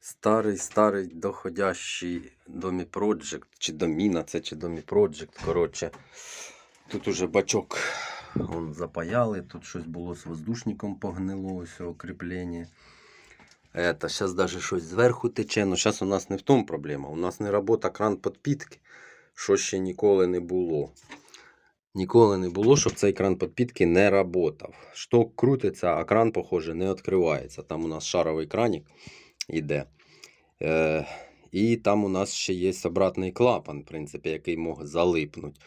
Старий, старий доходящий Домі Project, чи Доміна це, чи Домі Project. Коротше, тут уже бачок вон, запаяли, тут щось було з воздушником погнило, ось укріплення. Это, зараз навіть щось зверху тече, але зараз у нас не в тому проблема. У нас не робота кран підпітки, що ще ніколи не було. Ніколи не було, щоб цей кран підпітки не працював. Шток крутиться, а кран, похоже, не відкривається. Там у нас шаровий кранік іде. Е, і там у нас ще є обратний клапан, в принципі, який мог залипнути.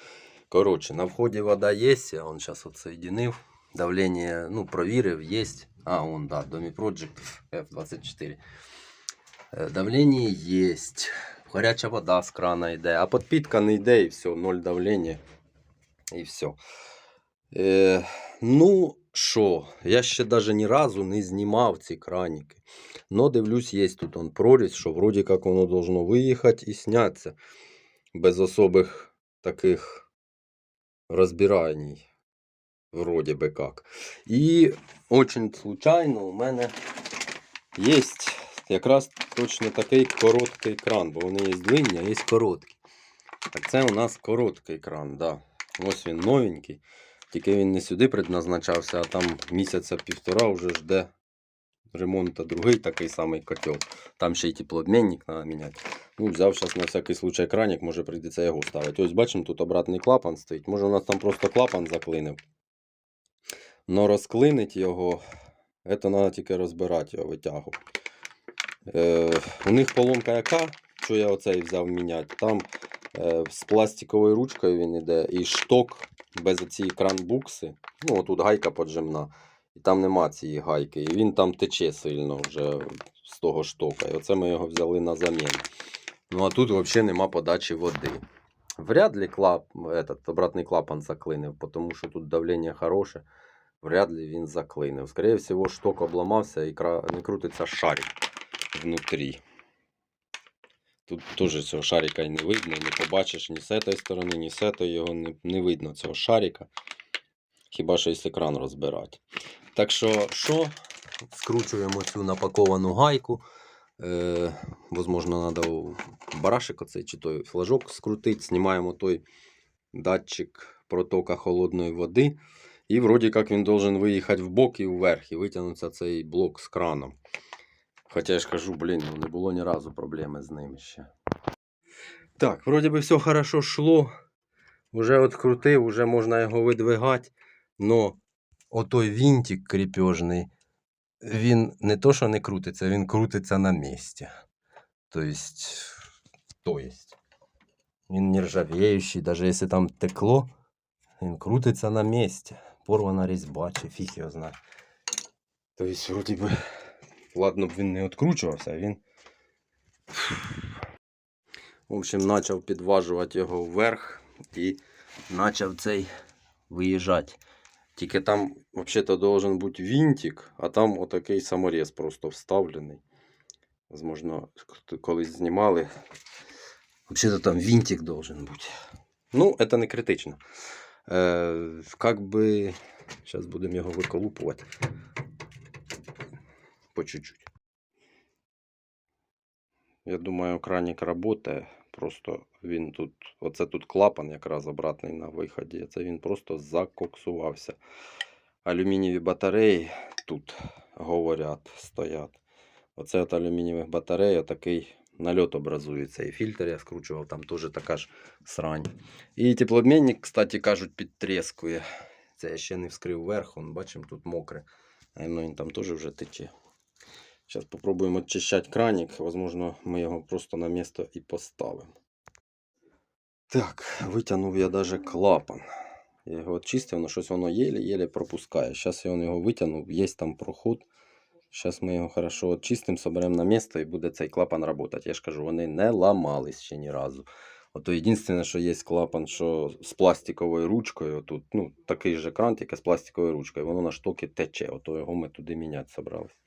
Коротше, на вході вода є, я он зараз отсоединив. Давлення, ну, провірив, є. А, он, да, Домі Project F24. Е, Давлення є. Гаряча вода з крана йде, а підпітка не йде і все, ноль давлення. І все. Е, ну, що, я ще навіть ні разу не знімав ці краніки. Но дивлюсь, є тут он прорізь, що вроді як воно должно виїхати і сняться. Без особих таких розбираній. Вроді би как. І очень случайно у мене є якраз точно такий короткий кран, бо вони є длинні, а є короткі. Так це у нас короткий кран, да. Ось він новенький. Тільки він не сюди предназначався, а там місяця півтора вже жде ремонту другий такий самий котел. Там ще й теплообмінник треба міняти. Ну, взяв зараз на всякий случай краник, може прийдеться його ставити. Ось бачимо, тут обратний клапан стоїть. Може у нас там просто клапан заклинив. Но розклинить його, це треба тільки розбирати його, витягувати. Е, у них поломка яка, що я оцей взяв міняти. Там е, з пластиковою ручкою він іде, і шток без цієї кран-букси. Ну, отут гайка поджимна. І там нема цієї гайки. І він там тече сильно вже з того штока. І оце ми його взяли на заміну. Ну а тут взагалі нема подачі води. Вряд ли клап, этот, обратний клапан заклинив, тому що тут давлення хороше. Вряд ли він заклинив. Скорее всего, шток обламався і кра- не крутиться шарик внутрі. Тут теж цього шарика й не видно, не побачиш ні з цієї сторони, ні з цієї його не, не видно цього шарика. Хіба що якщо кран розбирати. Так що, що? Скручуємо цю напаковану гайку. Е, возможно, треба барашек оцей чи той флажок скрутити. Знімаємо той датчик протока холодної води. І вроді як він должен виїхати в бок і вверх, і витягнутися цей блок з краном. Хоча я ж кажу, блін, ну не було ні разу проблеми з ним ще. Так, вроді би все хорошо йшло. Уже открутив, уже можна його видвигати. Но отой вінтик кріпежний, він не то, що не крутиться, він крутиться на місці. То есть, то есть. Він нержавеючий, навіть якщо там текло, він крутиться на місці. Порвана різьба, чи фіг його знає. Тобто, вроді би, ладно б він не відкручувався, він. В общем, почав підважувати його вверх і почав цей виїжджати. Тільки там взагалі-то должен бути винтик, а там отакий саморез просто вставлений. Возможно, колись знімали. Взагалі-то там винтик должен бути. Ну, це не критично. Е, как би. Зараз будемо його виколупувати. По чуть-чуть. Я думаю, краник працює. Просто він тут. Оце тут клапан якраз обратний на виході. Це він просто закоксувався. Алюмінієві батареї тут говорять, стоять. Оце от алюмінієвих батарей, такий нальот образується. І фільтр я скручував, там теж така ж срань. І теплообмінник, кстати, кажуть, підтрескує. Це я ще не вскрив вверх, он, бачимо, тут мокре. Ну, він там теж вже тече. Зараз спробуємо очищати краник. Возможно, ми його просто на місце і поставимо. Так, витягнув я даже клапан. Я його очистив, але щось воно єле-єле пропускає. Зараз я його витягнув, є там проход. Зараз ми його хорошо очистимо, соберемо на місце і буде цей клапан працювати. Я ж кажу, вони не ламались ще ні разу. Ото єдине, що є клапан, що з пластиковою ручкою, тут, ну, такий же кран, тільки з пластиковою ручкою, воно на штоки тече, ото його ми туди міняти собрались.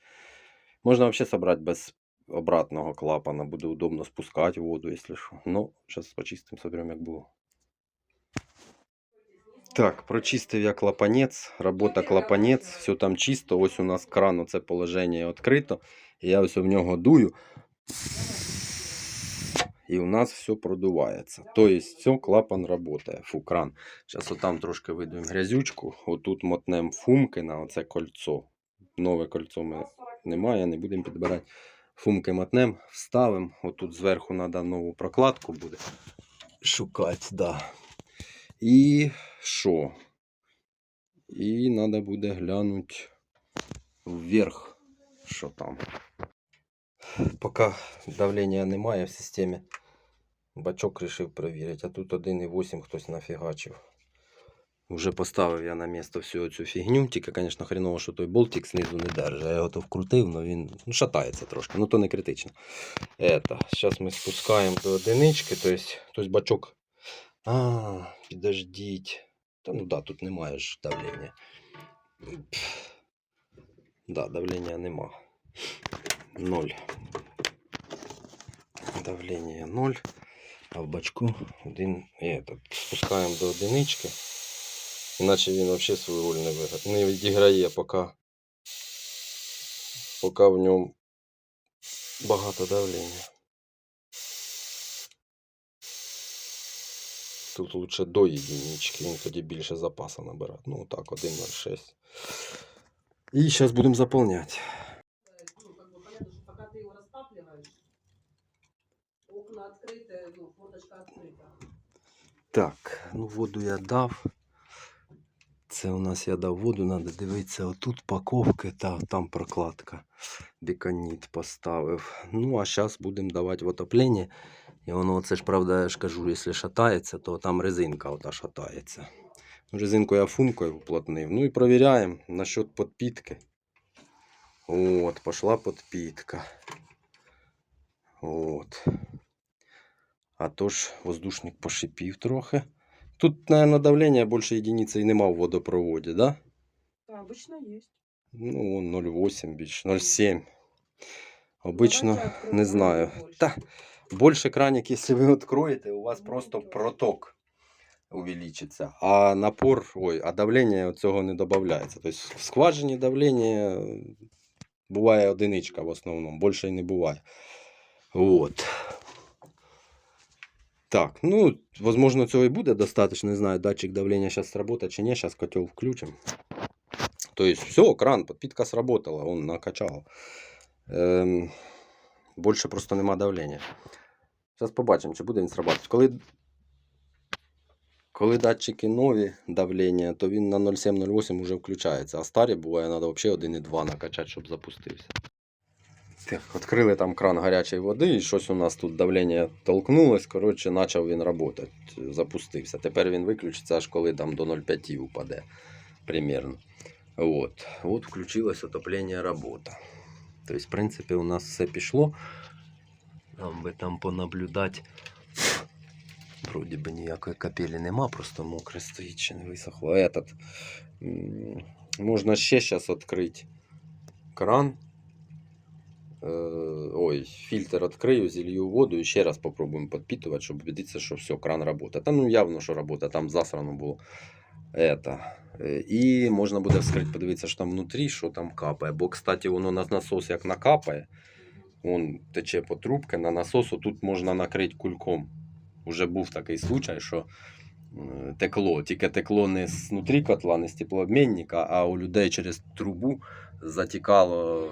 Можна взагалі собрати без обратного клапана, буде удобно спускати воду, якщо що. Ну, зараз почистимо, соберемо, як було. Так, прочистив я клапанець, робота клапанець, все там чисто. Ось у нас кран, оце положення відкрито. Я ось в нього дую. і у нас все продувається. Тобто все, клапан працює. Фу, кран. Зараз отам трошки видуємо грязючку. Отут мотнемо фумки на оце кольцо. Нове кольцо ми немає, не будемо підбирати. Фумки мотнем, вставимо. Отут зверху треба нову прокладку буде шукати, да. І що? І треба буде глянути вверх, що там. Поки давлення немає в системі, бачок вирішив перевірити, а тут 1,8 хтось нафігачив. Уже поставив я на місце всю цю фігню, тільки, звісно, хреново, що той болтик знизу не держить. Я його то вкрутив, але він ну, шатається трошки, ну то не критично. Это. Зараз ми спускаємо до одинички, тобто, тобто бачок. А, підождіть. Та ну да, тут немає ж давлення. Пф. Да, давлення нема. Ноль. Давлення ноль. А в бачку один. Этот, спускаємо до одинички. Іначе він взагалі свою роль не, вигра- не відіграє, поки, поки в ньому багато давлення. Тут лучше до единички, він тоді більше запасу набирає. Ну так, 1.06. І зараз будемо заповняти. ну, как бы понятно, что пока ты его растапливаешь, окна открыты, ну, форточка открыта. Так, ну воду я дав. Це у нас я дав воду, треба дивитися. Отут паковки, та там прокладка. Біконіт поставив. Ну, а зараз будемо давати в отоплення. І воно, це ж правда, я ж кажу, якщо шатається, то там резинка ота шатається. Ну, Резинку я функою уплотнив. Ну і провіряємо насчет підпітки. От, пішла підпітка. От. А то ж воздушник пошипів трохи. Тут, наверное, давлення більше единиці і нема в водопроводі, да? Да, обычно есть. Ну, 0,8 більше, 0,7. Обично, не знаю. Та, більше краник, якщо ви відкроєте, у вас Ну, просто нічого. проток увеличиться. А напор, ой, а давлення цього не додається. Тобто в скважині давлення буває одиничка в основному, більше і не буває. Вот. Так, ну, возможно, цього і буде достаточно. Не знаю, датчик давления сейчас сработает чи ні. Сейчас котел включим. То есть все, кран, подпитка сработала, он накачал. Ем, більше просто нема давлення. Зараз побачимо, чи буде він срабатувати. Коли, коли датчики нові давлення, то він на 0,7-0,8 вже включається. А старі буває, треба взагалі 1,2 накачати, щоб запустився. Так, відкрили там кран гарячої води, і щось у нас тут давлення толкнулось. Коротше, почав він працювати, запустився. Тепер він виключиться, аж коли там до 0,5 упаде. Примерно. От. От включилось отоплення робота. Тобто, в принципі, у нас все пішло. Нам би там понаблюдати. Вроді би ніякої капелі нема, просто мокре стоїть, ще не висохло. Этот, можна ще зараз відкрити кран. Е, Ой, фільтр відкрию, зілью воду і ще раз попробуємо підпитувати, щоб убедитися, що все, кран працює. Та ну явно, що працює, там засрано було. Это. І можна буде вскрити, подивитися, що там внутрі, що там капає. Бо, кстати, воно на насос як накапає, он тече по трубці, на насосу тут можна накрити кульком. Уже був такий случай, що текло. Тільки текло не знутрі котла, не з теплообмінника, а у людей через трубу затікало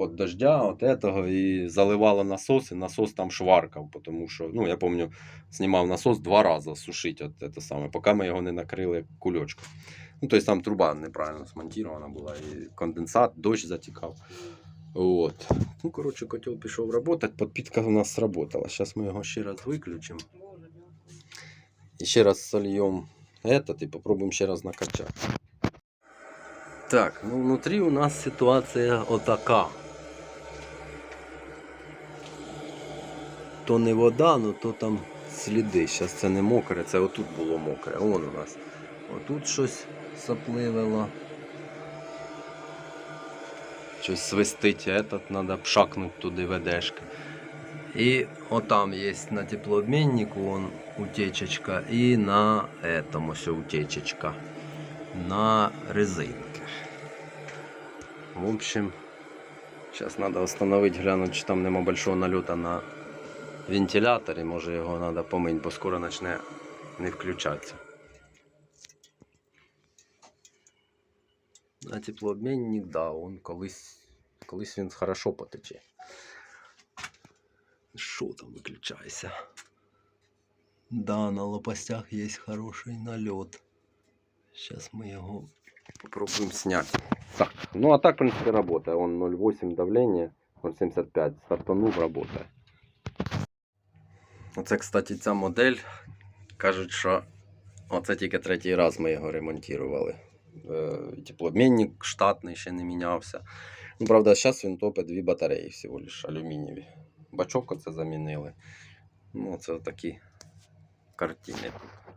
від дождя, от этого, і заливало насос, і насос там шваркав, тому що, ну, я пам'ятаю, знімав насос два рази сушити, от це саме, поки ми його не накрили кульочком. Ну, тобто там труба неправильно смонтирована була, і конденсат, дощ затікав. От. Ну, коротше, котел пішов працювати, підпітка у нас сработала. Зараз ми його ще раз виключимо. І ще раз сольємо этот і попробуємо ще раз накачати. Так, ну внутрі у нас ситуація отака. То не вода, ну то там сліди. Зараз це не мокре, це отут було мокре. Вон у нас. Отут щось сопливило. Щось свистить, этот, треба пшакнути туди ведешки. І отам є на теплообміннику вон утечечка і на этом ось утечечка. На резинки. В общем, сейчас надо установить, глянуть, чи там нема большого налета на вентилятор і може його треба помити, бо скоро почне не включатися. А теплообмінник, да, он колись, колись він хорошо потече. Що там виключайся? Да, на лопастях є хороший нальот. Сейчас мы его попробуем снять. Так, ну а так, в принципе, работает. Он 0,8 давление, 0,75. Стартанув, работает. Оце, кстати, ця модель. Кажуть, що оце тільки третій раз ми його ремонтували. Е, Теплообмінник штатний ще не мінявся. Ну, правда, зараз він топить дві батареї всього лиш алюмінієві. Бачок оце замінили. Ну, це такі картини тут.